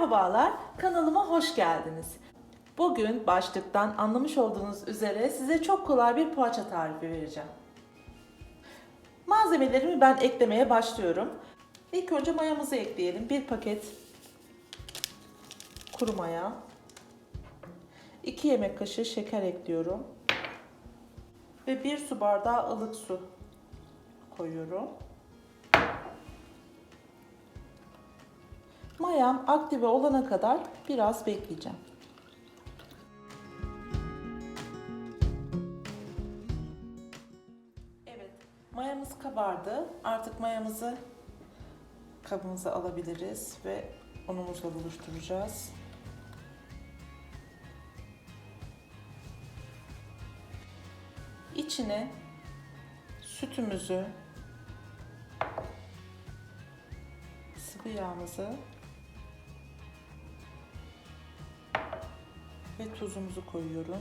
Merhabalar, kanalıma hoş geldiniz. Bugün başlıktan anlamış olduğunuz üzere size çok kolay bir poğaça tarifi vereceğim. Malzemelerimi ben eklemeye başlıyorum. İlk önce mayamızı ekleyelim. Bir paket kuru maya. 2 yemek kaşığı şeker ekliyorum. Ve 1 su bardağı ılık su koyuyorum. Mayam aktive olana kadar biraz bekleyeceğim. Evet, mayamız kabardı. Artık mayamızı kabımıza alabiliriz ve unumuzla buluşturacağız. İçine sütümüzü, sıvı yağımızı ve tuzumuzu koyuyorum.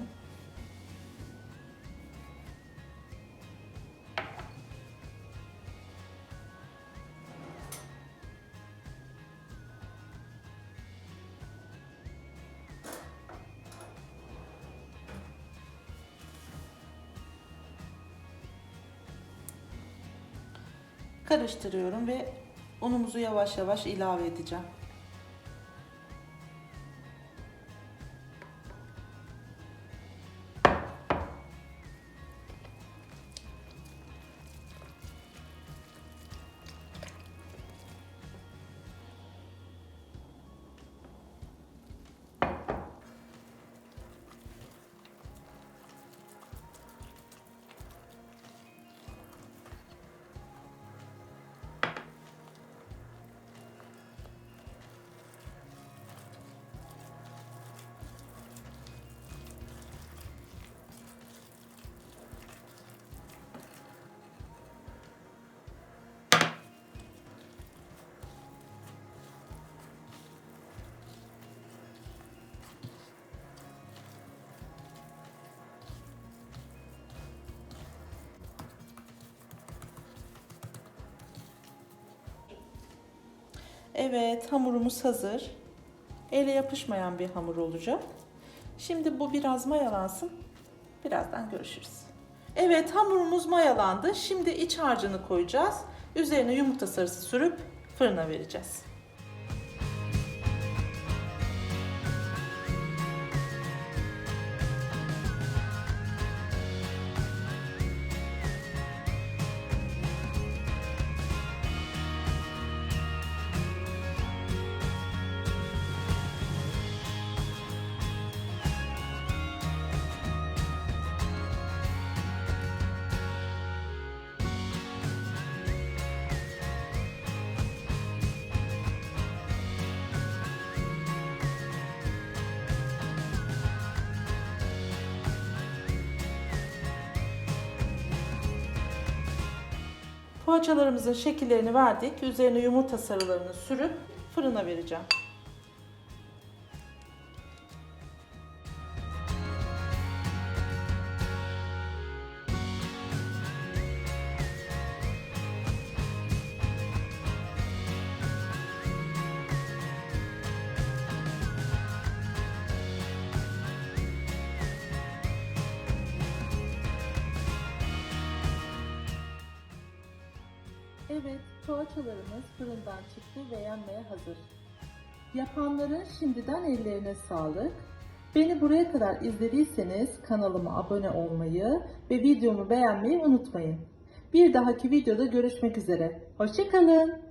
Karıştırıyorum ve unumuzu yavaş yavaş ilave edeceğim. Evet, hamurumuz hazır. Ele yapışmayan bir hamur olacak. Şimdi bu biraz mayalansın. Birazdan görüşürüz. Evet, hamurumuz mayalandı. Şimdi iç harcını koyacağız. Üzerine yumurta sarısı sürüp fırına vereceğiz. Poğaçalarımızın şekillerini verdik. Üzerine yumurta sarılarını sürüp fırına vereceğim. Evet, poğaçalarımız fırından çıktı ve yenmeye hazır. Yapanların şimdiden ellerine sağlık. Beni buraya kadar izlediyseniz kanalıma abone olmayı ve videomu beğenmeyi unutmayın. Bir dahaki videoda görüşmek üzere. Hoşçakalın.